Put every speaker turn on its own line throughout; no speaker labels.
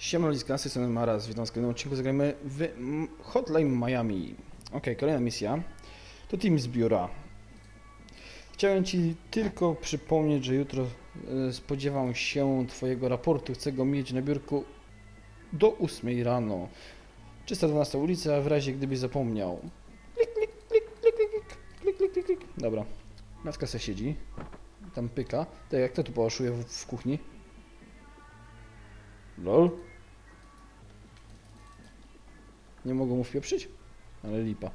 Siema Lizka, z tej strony witam w kolejnym odcinku, zagrajmy w Hotline Miami. Ok, kolejna misja, to team z biura. Chciałem Ci tylko przypomnieć, że jutro e, spodziewam się Twojego raportu, chcę go mieć na biurku do 8 rano. 312 ulica, w razie gdybyś zapomniał. Klik, klik, klik, klik, klik, klik, klik, klik. Dobra, Natka se siedzi, tam pyka. Tak jak to tu pałaszuje w, w kuchni? Lol. Nie mogą mu wpieprzyć? Ale lipa.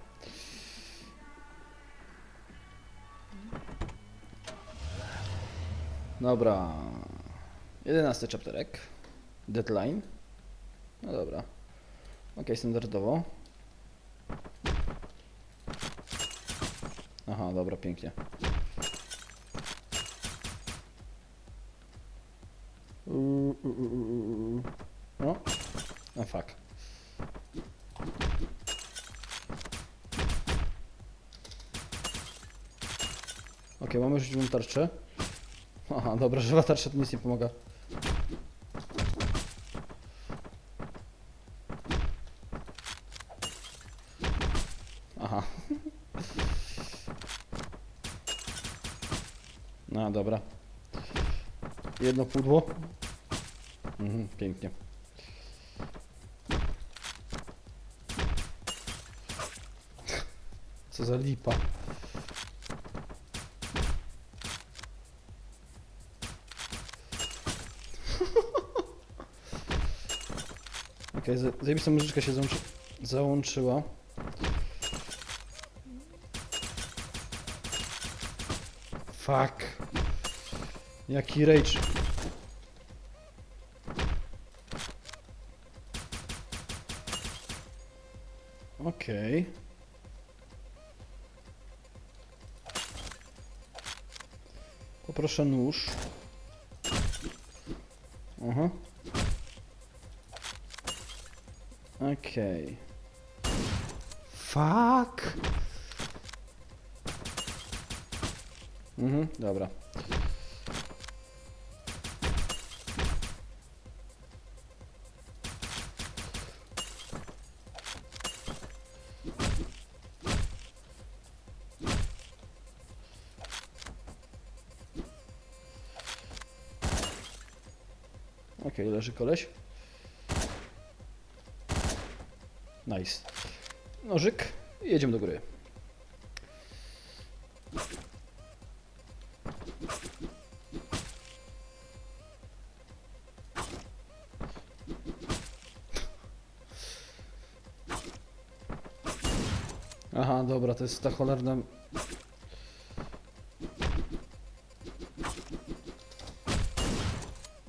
Dobra. 11 chapterek. Deadline. No dobra. Ok, standardowo. Aha, dobra, pięknie. Uuu, uuu, uuu. No. A fuck. Ok, mamy żywą tarczę. Aha, dobra, żywa tarcza to nic nie pomaga. Aha. No dobra. Jedno pudło. Mhm, pięknie. Co za lipa. Okej, okay, zajebista muzyczka się załączy załączyła. Fuck. Jaki rage. Okej. Poproszę nóż. Aha. Okej. Fuck. Mhm, dobra. Okej, leży koleś. Nice. Nożyk jedziemy do góry. Aha, dobra, to jest ta cholerna...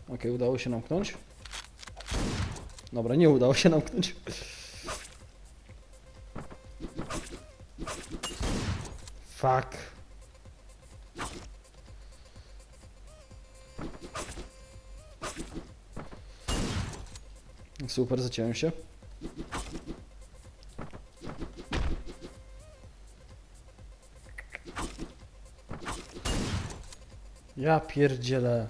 Okej, udało się namknąć. Dobra, nie udało się namknąć. Fuck. Super, zaciąłem się. Ja pierdzielę.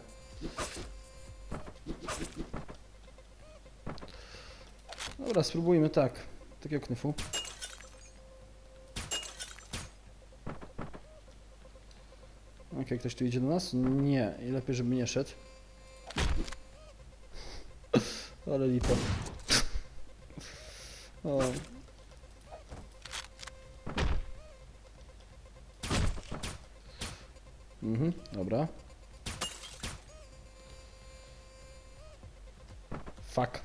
Dobra, spróbujmy tak. Takiego knyfu. Okej, ktoś tu idzie do nas? Nie, i lepiej, żeby nie szedł. Ale lipa. O. Mhm, dobra. Fuck.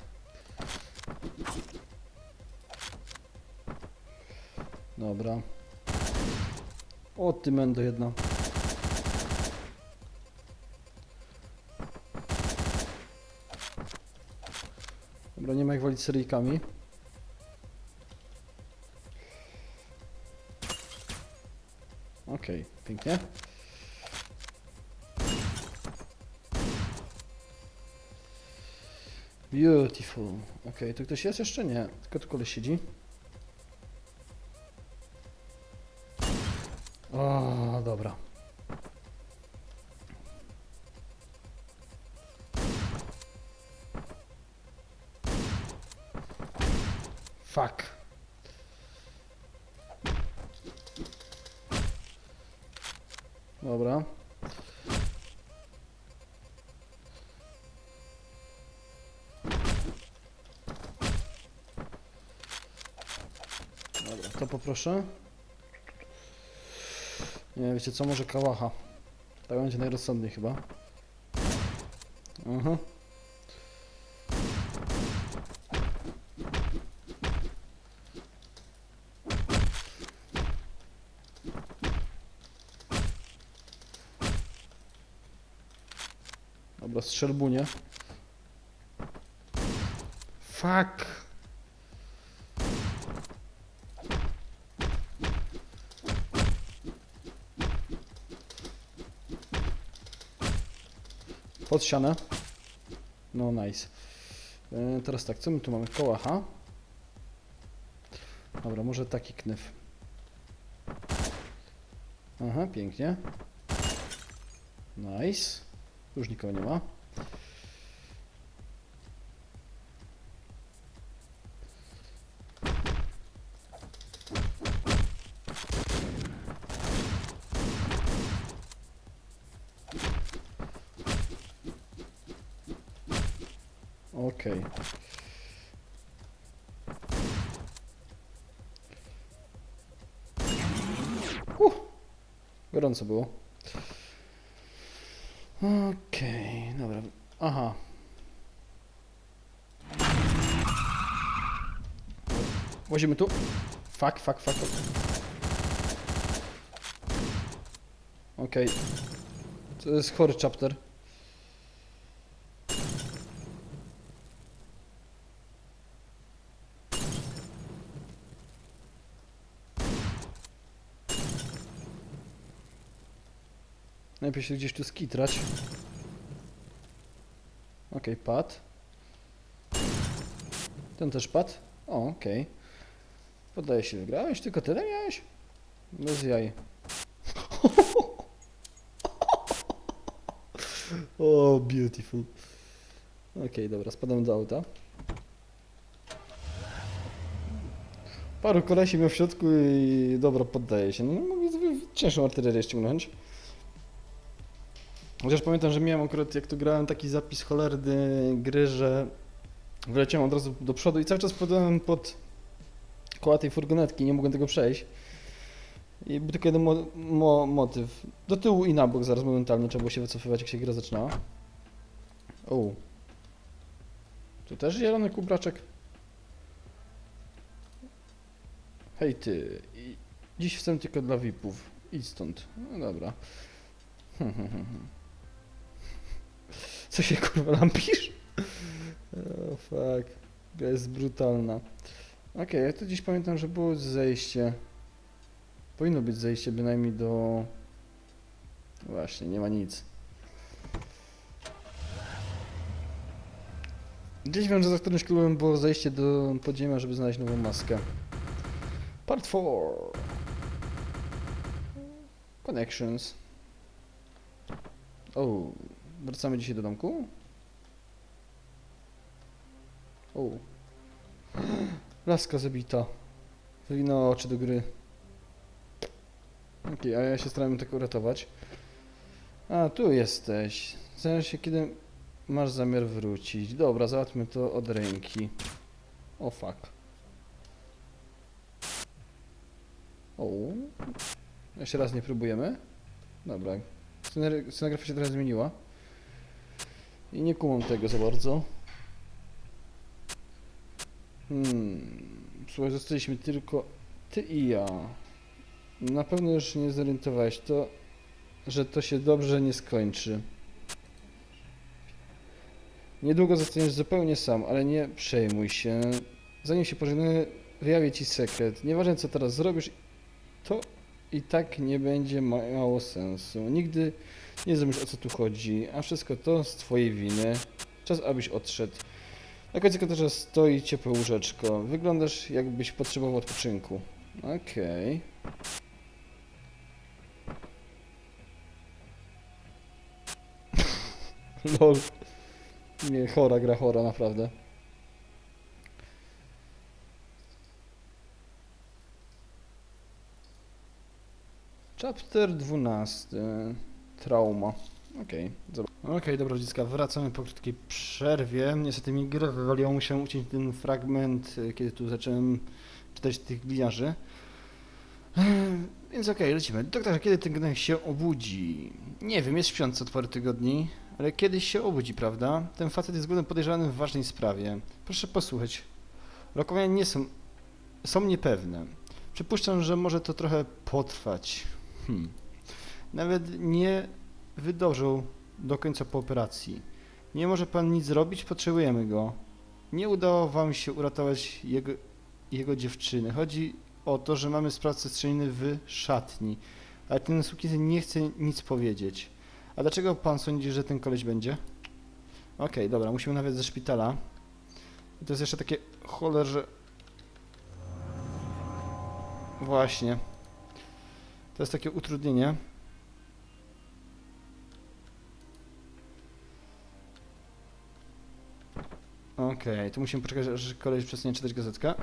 Dobra. O, ty mendo jedna. Dobra, nie ma jak walić seryjkami. Okej, pięknie. Beautiful. Okej, tu ktoś jest jeszcze? Nie, tylko tu koleś siedzi. O, dobra. Fuck. Dobra. Dobra, to poproszę. Nie, wiecie co, może kałacha. Tak będzie najrozsądniej chyba. Aha. Dobra, strzelbunie. Fuck. Pod. No nice. E, teraz tak, co my tu mamy? Kołacha. Dobra, może taki knyf. Aha, pięknie. Nice. Już nikogo nie ma. Gorąco było. Okej, dobra. Aha. Łazimy tu. Fuck, fuck, fuck. fuck. Okej. To jest chory chapter. Najpierw się gdzieś tu skitrać. Okej, pad. Ten też pad. O, okej. Poddaję się, wygrałeś? Tylko tyle miałeś? Bez jaj. o, beautiful. Okej, dobra, spadam do auta. Paru kolesi miał w środku i dobra, poddaję się. No, mogę cięższą artylerię ściągnąć. Chociaż pamiętam, że miałem akurat jak tu grałem taki zapis cholerny gry, że wyleciałem od razu do przodu i cały czas wpadałem pod koła tej furgonetki, nie mogłem tego przejść. I był tylko jeden mo mo motyw. Do tyłu i na bok zaraz momentalnie trzeba było się wycofywać, jak się gra zaczynała. O. Tu też zielony kubraczek. Hej ty, dziś chcę tylko dla VIP-ów. Stąd. No dobra. Co się kurwa lampisz? Oh fuck. Jest brutalna. Okej, ja tu dziś pamiętam, że było zejście. Powinno być zejście bynajmniej do... Właśnie, nie ma nic. Gdzieś wiem, że za którymś klubem było zejście do podziemia, żeby znaleźć nową maskę. Part 4. Connections. O, wracamy dzisiaj do domku? O. Laska zabita. Wywinęła oczy do gry. Okej, a ja się starałem tak uratować. A, tu jesteś. Zastanawiam się, kiedy masz zamiar wrócić. Dobra, załatwmy to od ręki. O fuck. O. Jeszcze raz nie próbujemy? Dobra. Scenografia się trochę zmieniła. I nie kumam tego za bardzo. Hmm. Słuchaj, zostaliśmy tylko ty i ja. Na pewno już nie zorientowałeś to, że to się dobrze nie skończy. Niedługo zostaniesz zupełnie sam, ale nie przejmuj się. Zanim się pożegnamy, wyjawię ci sekret. Nieważne co teraz zrobisz, i tak nie będzie miało sensu. Nigdy nie zrozumiesz o co tu chodzi, a wszystko to z twojej winy. Czas abyś odszedł. Na końcu korytarza stoi ciepłe łóżeczko. Wyglądasz jakbyś potrzebował odpoczynku. Okej. Lol. Nie, chora gra chora, naprawdę. Chapter 12. Trauma. Okej, okay, Okej, dobra dziecka, wracamy po krótkiej przerwie. Niestety mi grę wywaliło, musiałem uciąć ten fragment, y, kiedy tu zacząłem czytać tych gliniarzy. Więc okej, lecimy. Doktorze, kiedy ten gnek się obudzi? Nie wiem, jest śpiący od paru tygodni, ale kiedyś się obudzi, prawda? Ten facet jest głównym podejrzanym w ważnej sprawie. Proszę posłuchać. Rokowania nie są... są niepewne. Przypuszczam, że może to trochę potrwać. Hmm. Nawet nie wydążył do końca po operacji. Nie może pan nic zrobić, potrzebujemy go. Nie udało wam się uratować jego, jego dziewczyny. Chodzi o to, że mamy sprawcę strzeliny w szatni, ale ten sukinsyn nie chce nic powiedzieć. A dlaczego pan sądzi, że ten koleś będzie? Okej, dobra, musimy nawet ze szpitala. I to jest jeszcze takie cholerze... Właśnie. To jest takie utrudnienie. Okej, tu musimy poczekać, aż koleś przestanie czytać gazetkę.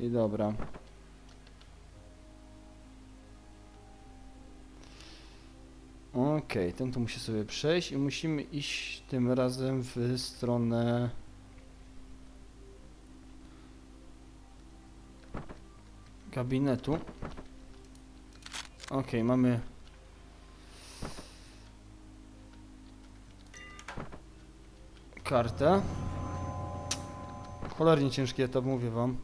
I dobra. Okej, ten tu musi sobie przejść i musimy iść tym razem w stronę... gabinetu. Okej, mamy... Kartę. Cholernie ciężki etap, mówię wam.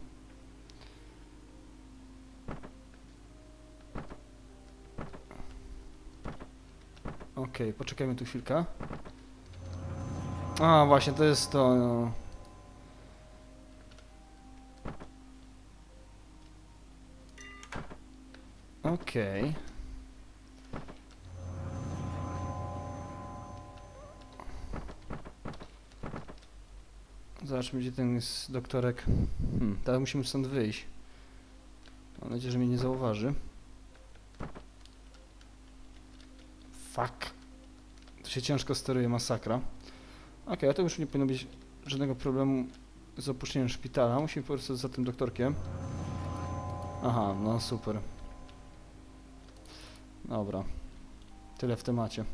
Okej, poczekajmy tu chwilkę. A, właśnie, to jest to. No. Okej. Zobaczmy, gdzie ten jest doktorek. Hmm, teraz musimy stąd wyjść. Mam nadzieję, że mnie nie zauważy. Fuck. To się ciężko steruje, masakra. Okej, a to już nie powinno być żadnego problemu z opuszczeniem szpitala. Musimy po prostu za tym doktorkiem. Aha, no super. Dobra. Tyle w temacie.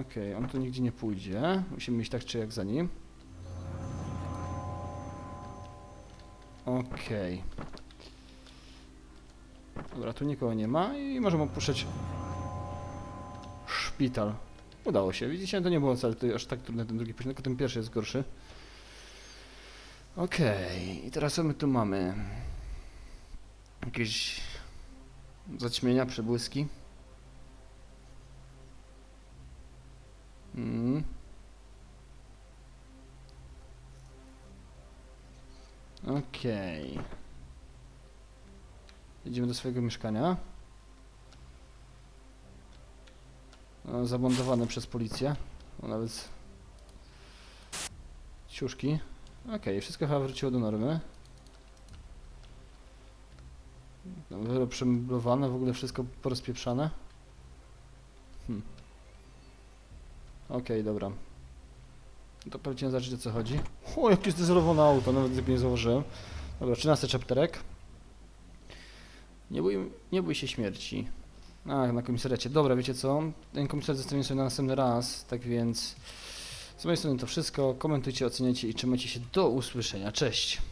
Okej, on tu nigdzie nie pójdzie. Musimy iść tak czy jak za nim. Okej. Dobra, tu nikogo nie ma i możemy opuszczać szpital. Udało się. Widzicie, to nie było wcale aż tak trudne ten drugi poziom, tylko ten pierwszy jest gorszy. Okej, i teraz co my tu mamy? Jakieś zaćmienia, przebłyski. Mm. Okej. Idziemy do swojego mieszkania. No, zabłądowane przez policję. Nawet ciuszki. Okej, wszystko chyba wróciło do normy. Przemeblowane, w ogóle wszystko porozpieprzane. Hmm. Okej, dobra. To pewnie zacząć o co chodzi. O, jakie zdezelowane auto, nawet tego nie zauważyłem. Dobra, 13 chapterek. Nie bój, nie bój się śmierci. A, na komisariacie. Dobra, wiecie co? Ten komisariat zostawimy sobie na następny raz, tak więc z mojej strony to wszystko. Komentujcie, oceniajcie i trzymajcie się do usłyszenia. Cześć!